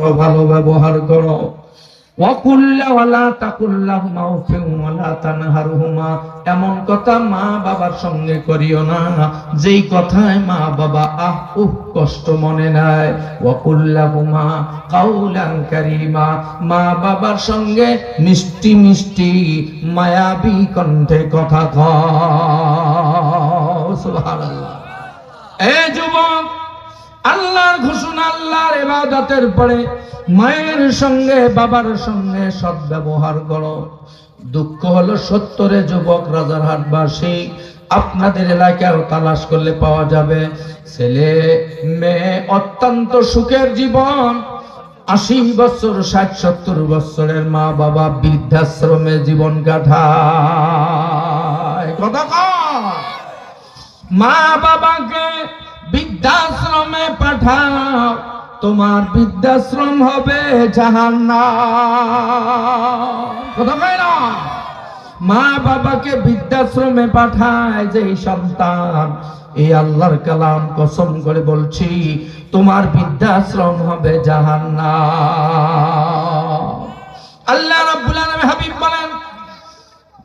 ভালো ব্যবহার করো। এমন কথা মা বাবার সঙ্গে করিও না। যেই কথায় মা বাবা আহ উহ কষ্ট মনে নেয়। ওয়াকুল্লাহুমা কাউলান কারীমা। মা বাবার সঙ্গে মিষ্টি মিষ্টি মায়াবী কণ্ঠে কথা কও। এ যুবক আল্লাহর ঘোষণা, আল্লাহর ইবাদতের পরে মায়ের সঙ্গে, বাবার সঙ্গে সদ্ব্যবহার করো। দুঃখ হলো সত্তরে যুবক রাজারহাটবাসী আপনাদের এলাকায় তালাশ করলে পাওয়া যাবে। ছেলে, মেয়ে, অত্যন্ত সুখের জীবন। আশি বছর, ষাট, সত্তর বছরের মা বাবা বৃদ্ধাশ্রমে জীবন কাটায়। কথা মা বাবাকে বৃদ্ধাশ্রমে পাঠাও, তোমার বৃদ্ধাশ্রম হবে জাহান্নাম। কথা কয় না মা বাবাকে বৃদ্ধাশ্রমে পাঠায় যে সন্তান। এই আল্লাহর কালাম কসম করে বলছি, তোমার বৃদ্ধাশ্রম হবে জাহান্নাম। আল্লাহ রাব্বুল আলামিন হাবিব বলেন,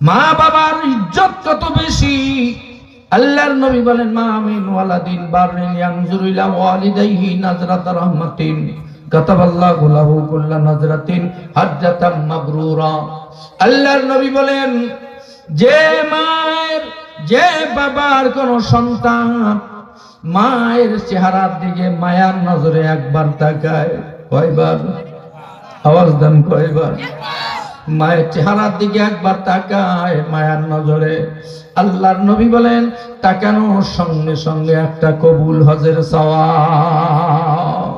মা বাবার ইজ্জত কত বেশি? আল্লাহর নবী বলেন, মা আমিন ওয়ালাদিন বাররিন ইয়ানজুরু ইলা ওয়ালিদাইহি নাজরাত রাহমাতিন। কাতাবাল্লাহু লাহু কুল্লা নাজরাতিন হাজ্জাতাম মাবরুরা। আল্লাহর নবী বলেন, যে মায়ের, যে বাবার কোন সন্তান মায়ের চেহারার দিকে মায়ার নজরে একবার তাকায়, কয়বার? আওয়াজ দেন, কয়বার? মায়ের চেহারার দিকে একবার তাকায়, মায়ার নজরে আল্লাহর নবী বলেন তাকানোর সঙ্গে সঙ্গে একটা কবুল হজের সওয়াব।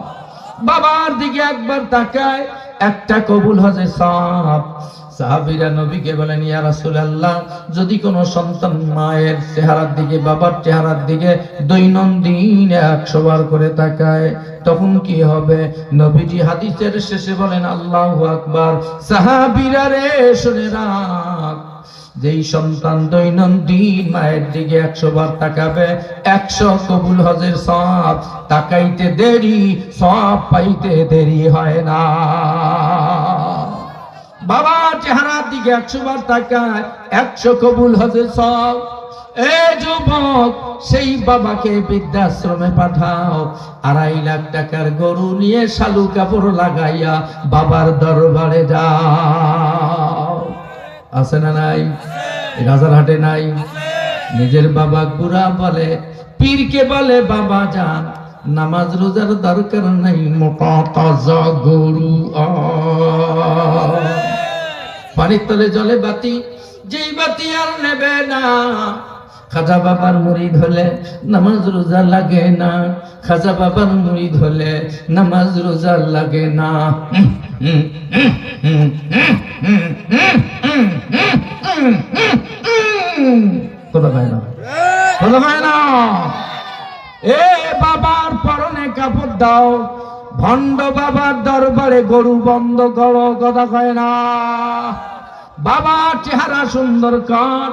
বাবার দিকে একবার তাকায়, একটা কবুল হজের সওয়াব। সাহাবীরা নবীকে বলেন, ইয়া রাসূলুল্লাহ, যদি কোনো সন্তান মায়ের চেহারার দিকে, বাবার চেহারার দিকে দৈনন্দিন একশো বার করে তাকায়, তখন কি হবে? নবীজি হাদিসের শেষে বলেন, আল্লাহু আকবার। সাহাবিরা রে শুনে রাখ যেই সন্তান দৈনন্দিন মায়ের দিকে একশো বার তাকাবে, একশো কবুল হজের সব তাকাইতে দেরি, সব পাইতে দেরি হয় না। বাবা, চেহারার দিকে একশো বার তাকায়, একশো কবুল হজের সব। এ যুবক, সেই বাবাকে বৃদ্ধাশ্রমে পাঠাও, আড়াই লাখ টাকার গরু নিয়ে শালু কাপড় লাগাইয়া বাবার দরবারে যাও। আছে না নাই? রাজারহাটে নাই? নিজের বাবা গুড়া বলে, পীরকে বলে, বাবা যান, নামাজ রোজার দরকার নাই মোটা তাজা গরু। পানির তলে জলে বাতি, যেই বাতি আর নেবে না। খাজা বাবার মুড়ি ধলে নামাজ রোজা লাগে না। খাজা বাবার মুড়ি ধলে নামাজ রোজা লাগে না। এ বাবার পরনে কাপড় দাও। ভণ্ড বাবার দরবারে গরু বন্ধ করো কথা কয় না। বাবার চেহারা সুন্দর কর।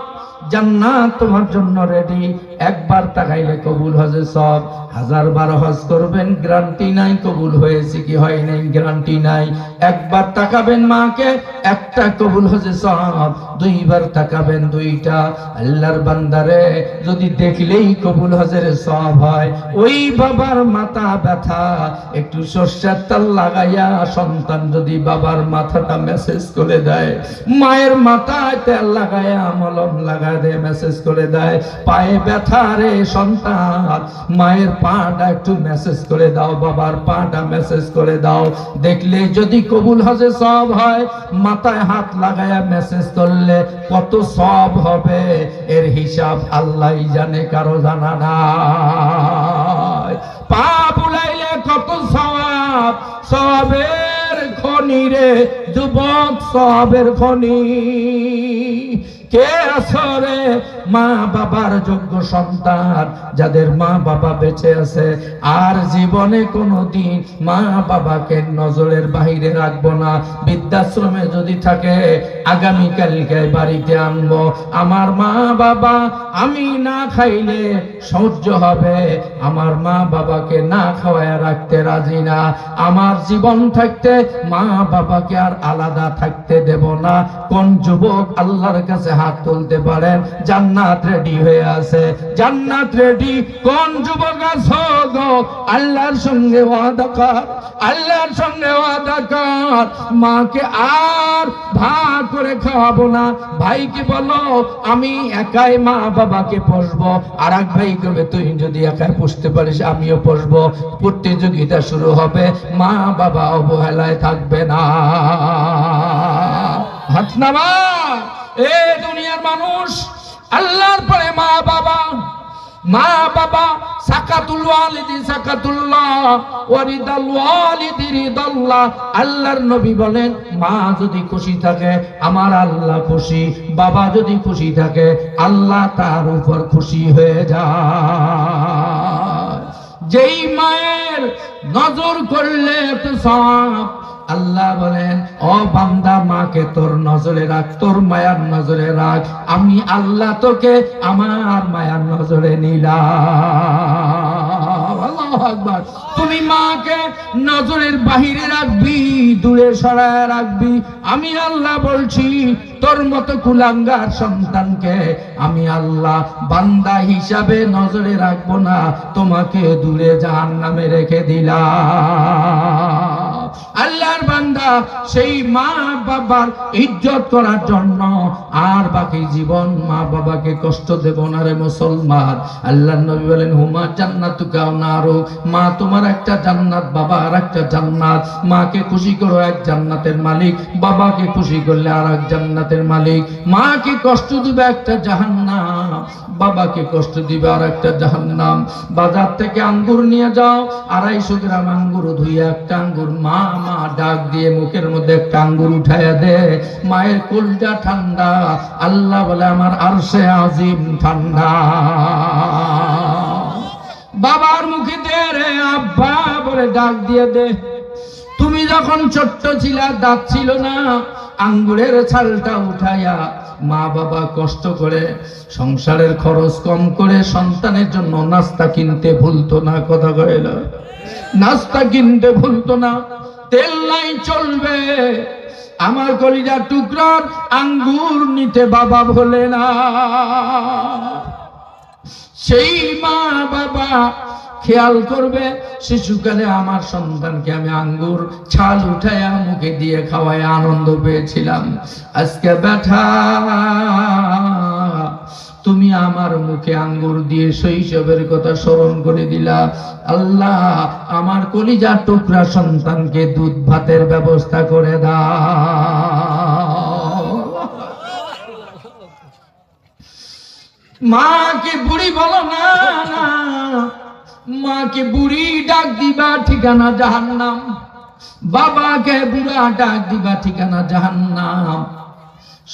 জান্নাত তোমার জন্য রেডি একবার তাকাইলে কবুল হজে সব। হাজার বার হজ করবেন গ্যারান্টি নাই, কবুল হয়েছে কি হয় নাই গ্যারান্টি নাই। একবার তাকাবেন মাকে, একটা কবুল হজে সব। দুইবার তাকাবেন দুইটা। আল্লাহর বান্দারে, যদি দেখলেই কবুল হজের সব হয়। ওই বাবার মাথা ব্যথা, একটু সর্ষের তেল লাগাইয়া সন্তান যদি বাবার মাথাটা মেসেজ করে দেয় মায়ের মাথায় তেল লাগাইয়া মলম লাগায় দেয় মেসেজ করে দেয়, পায়ে ব্যথা রে সন্তান, মায়ের পাটা একটু মেসেজ করে দাও, বাবার পাটা মেসেজ করে দাও। দেখলে যদি কবুল হজে সব হয়, মাথায় হাত লাগায়া মেসেজ করলে কত সব হবে, এর হিসাব আল্লাহ জানে, কারও জানা না পা বুলাইলে কত সব সবের ঘর খনি রে যুবক সবের খনি কে আসরে মা বাবার যোগ্য সন্তান, যাদের মা বাবা বেঁচে আছে। আর জীবনে কোনোদিন মা বাবাকে নজরের বাহিরে রাখব না। বৃদ্ধাশ্রমে যদি থাকে, আগামীকালকে বাড়িতে আনব। আমার মা বাবা আমি না খাইলে সহ্য হবে। আমার মা বাবাকে না খাওয়ায় রাখতে রাজি না। আমার জীবন থাকতে মা বাবাকে আর আলাদা থাকতে দেব না। কোন যুবক আল্লাহর কাছে হাত তুলতে পারেন জান্নাত রেডি হয়ে আছে। জান্নাত রেডি কোন যুবক আছো? আল্লাহর সঙ্গে ওয়াদা কর। আল্লাহর সঙ্গে ওয়াদা কর। মাকে আর ভাগ করে খাওয়াবো না। ভাইকে বলো, আমি একাই মা বাবাকে পোষবো। আর এক ভাই করবে তুই যদি একাই পুষতে পারিস, আমিও পোষবো। প্রতিযোগিতা শুরু হবে। মা বাবা অবহেলায় থাকবে না। এ মানুষ, আল্লাহর মা বাবা মা বাবা সাকাতুল্লাহ নবী বলেন, মা যদি খুশি থাকে, আমার আল্লাহ খুশি, বাবা যদি খুশি থাকে, আল্লাহ তার উপর খুশি হয়ে যায়। যেই মায়ের নজর করলে এত সব আল্লাহ বলেন, ও বান্দা, মাকে তোর নজরে রাখ, তোর মায়ার নজরে রাখ। আমি আল্লাহ তোকে আমার মায়ার নজরে নিলাম। তুমি মাকে নজরের বাহিরে রাখবি, দূরে সরায় রাখবি। আমি আল্লাহ বলছি, তোর মতো কুলাঙ্গার সন্তানকে আমি আল্লাহ বান্দা হিসাবে নজরে রাখব না। তোমাকে দূরে জাহান নামে রেখে দিলাম। আল্লাহর বান্দা সেই মা বাবার ইজ্জত করার জন্য। আর বাকি জীবন মা বাবাকে কষ্ট দেব না রে মুসলমান। আল্লাহ নবী বলেন, হুমা জান্নাত নারো। মা তোমার একটা জান্নাত বাবা আর একটা জান্নাত। মাকে খুশি করো, এক জান্নাতের মালিক। বাবাকে খুশি করলে আর এক জান্নাতের মালিক। মাকে কষ্ট দিবে একটা জাহান্নাম। বাবাকে কষ্ট দিবে আর একটা জাহান্নাম। বাজার থেকে আঙ্গুর নিয়ে যাও। আড়াইশো গ্রাম আঙ্গুর ধুইয়া একটা আঙ্গুর। মা মা ডাক দিয়ে মুখের মধ্যে একটা আঙ্গুর উঠাইয়া দে। মায়ের কুলটা ঠান্ডা। আল্লাহ বলে, আমার আরশে আজিম ঠান্ডা। বাবার মুখে দে রে আব্বা বলে ডাক দিয়ে দে। তুমি যখন ছোট্ট ছিলা, দাঁত ছিল না। আঙ্গুরের ছালটা উঠাইয়া মা বাবা কষ্ট করে সংসারের খরচ কম করে সন্তানের জন্য নাস্তা কিনতে ভুলতো না, কথা কইল নাস্তা কিনতে ভুলতো না। তেল নাই চলবে। আমার কলিজার টুকরার আঙ্গুর নিতে বাবা বলে না। সেই মা বাবা খেয়াল করবে, শিশুকালে আমার সন্তানকে আমি আঙ্গুর, ছাল উঠাইয়া মুখে দিয়ে খাওয়াই আনন্দ পেয়েছিলাম। আজকে ব্যথা। তুমি আমার মুখে আঙ্গুর দিয়ে শৈশবের কথা স্মরণ করে দিলা। আল্লাহ, আমার কলিজার টুকরা সন্তানকে দুধ ভাতের ব্যবস্থা করে দাও। মাকে বুড়ি বলো না, মাকে বুড়ি ডাক দিবা ঠিকানা জাহান্নাম। বাবাকে বুড়া ডাক দিবা ঠিকানা জাহান্নাম।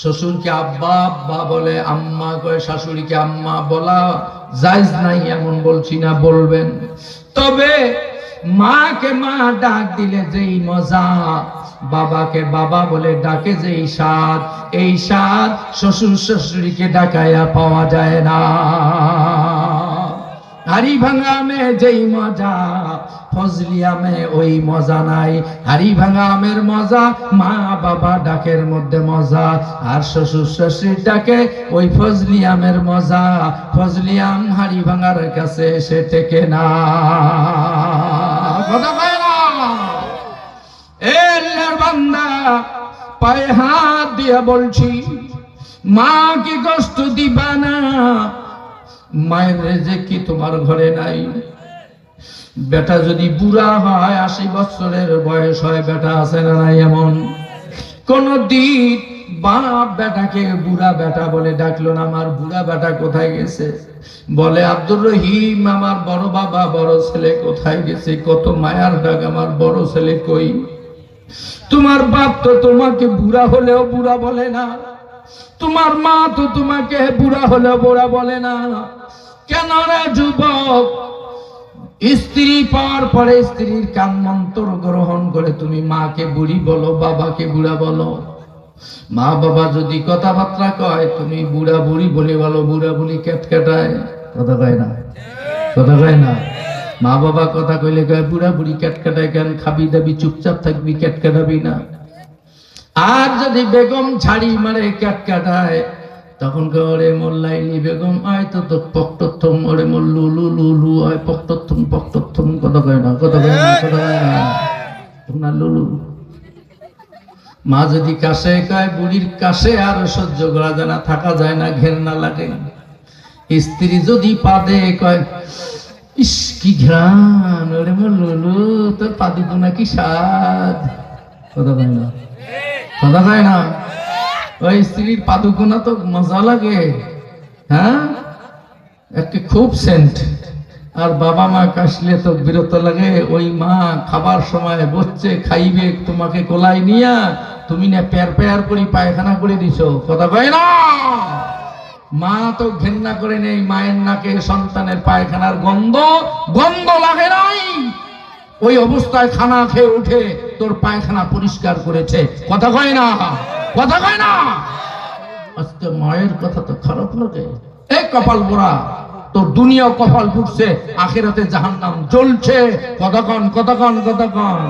শ্বশুরকে আব্বা আব্বা বলে আম্মা, কয়ে শাশুড়িকে আম্মা বলা জায়জ নাই, এমন বলছি না, বলবেন। তবে মাকে মা ডাক দিলে যেই মজা, বাবাকে বাবা বলে ডাকে যেই স্বাদ, এই স্বাদ শ্বশুর শাশুড়িকে ডাকাইয়া পাওয়া যায় না। হারি ভাঙা মে যেই মজা ফজলিয়ামে ওই মজা নাই। হারি ভাঙা আমের মজা, মা বাবা ডাকের মধ্যে মজা, আর শ্বশুর শ্বশুর ডাকে ওই ফজলিয়ামের মজা। ফজলিয়াম হারি ভাঙার কাছে এসে টেকে না। কথা না? বান্দা, পায়ে হাত দিয়ে বলছি, মা কি কষ্ট দিবা না? মায়ের যে কি তোমার ঘরে নাই? বেটা যদি বুড়া হয়, আশি বছরের বয়স হয়, বেটা আছে না নাই এমন? কোন দিন বাপ বেটাকে বুড়া বেটা বলে ডাকলো না, আমার বুড়া বেটা কোথায় গেছে? বলে, আব্দুর রহিম, আমার বড় বাবা, বড় ছেলে কোথায় গেছে? কত মায়ার ডাক আমার বড় ছেলে কই? তোমার বাপ তো তোমাকে বুড়া হলেও বুড়া বলে না। তোমার মা তো তোমাকে বুড়া হলেও বুড়া বলে না। কেন রে যুবক? স্ত্রী পাওয়ার পরে স্ত্রীর কান মন্ত্র গ্রহণ করে তুমি মাকে বুড়ি বলো, বাবাকে বুড়া বলো। মা বাবা যদি কথাবার্তা কয়, তুমি বুড়া বুড়ি বলে বলো, বুড়া বুড়ি ক্যাটকাটায় কথা কয় না? কথা কয় না? মা বাবা কথা কইলে কয়, বুড়া বুড়ি ক্যাটকাটায় কেন? খাবি দাবি, চুপচাপ থাকবি ক্যাটকাটাবি না। আর যদি বেগম ছাড়ি মারে ক্যাটকাটায়, তখন কে ওরে মোল্লাইনি বেগম? আয় তো তো পক্তথম ওরে মোল্লু লু লু লু আয় পক্তথম পক্তথম কথা কয় না কথা কয় না কথা কয় না। লুলু মা যদি কাছে কয় বুড়ির কাছে আর সহ্য করা যায় না, থাকা যায় না ঘেন্না লাগে। স্ত্রী যদি পাদে, কয়, ইস, কি ঘ্রাণ, ওরে মোর লুলু তোর পাদি তো নাকি স্বাদ কথা কয় না। কথা কয় না? ওই স্ত্রীর পাদুকোনা তো মজা লাগে। হ্যাঁ? একটি খুব সেন্ট। আর বাবা মা কাশলে তো বিরত লাগে। ওই মা খাবার সময় বসছে, খাইবে, তোমাকে কোলাই নিয়া, তুমি না প্যার প্যার করি পায়খানা করে দিছো। কথা কয় না? মা তো ঘেন্না করে নেই, মায়ের নাকে সন্তানের পায়খানার গন্ধ গন্ধ লাগে নাই। ওই অবস্থায় খানা খেয়ে উঠে তোর পায়খানা পরিষ্কার করেছে। কথা কয় না? কথা কয় না? আজকে মায়ের কথা তো খারাপ লাগে। এই কপাল পোড়া তোর দুনিয়া কপাল ফুটছে, আখেরাতে জাহান্নাম জ্বলছে। কতক্ষণ কতক্ষণ কতক্ষণ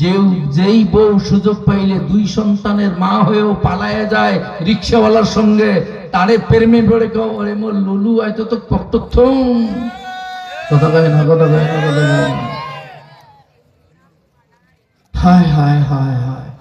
যে যেই বউ সুযোগ পাইলে দুই সন্তানের মা হয়েও পালায় যায় রিক্সাওয়ালার সঙ্গে, তারে প্রেমে পড়ে কেউ, ওরে মোর লুলু হয়তো তো কর্তথম কথা কয় না, কথা কয় না, কথা কয় না। হায় হায় হায় হায়